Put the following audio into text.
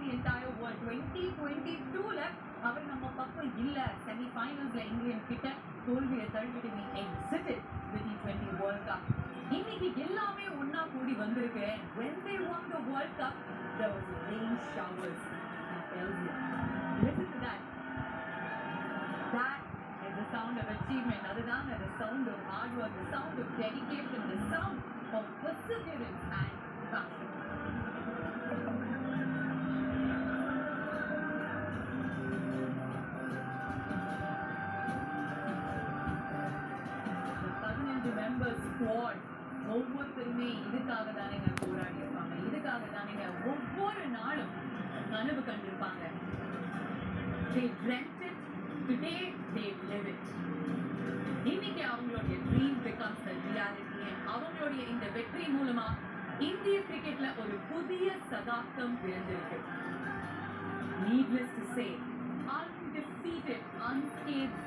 The entire world twenty twenty டூல அவர் நம்ம பக்கம் இல்ல செமி ஃபைனல்ஸ்ல இங்கிலாந்து கிட்ட தோல்வியை தழுவிட்டு நீ exited with T twenty world cup இன்னைக்கு எல்லாமே ஒண்ணா கூடி வந்திருக்கு when they won the world cup there was rain showers in Belgium listen to that that is the sound of achievement அதுதாங்க the sound of hard work the sound of dedication the sound of perseverance squad ஒவ்வொருத்தருமே இதுக்காக தானேங்க போராடி இருப்பாங்க இதுக்காக தானேங்க ஒவ்வொரு நாளும் கனவு கண்டிருப்பாங்க. They dreamt it today they live it. இன்னைக்கு அவங்களுடைய ட்ரீம் பிகம்ஸ் a அவங்களுடைய இந்த வெற்றி மூலமா இந்திய கிரிக்கெட்ல ஒரு புதிய சகாப்தம் பிறந்திருக்கு needless to say undefeated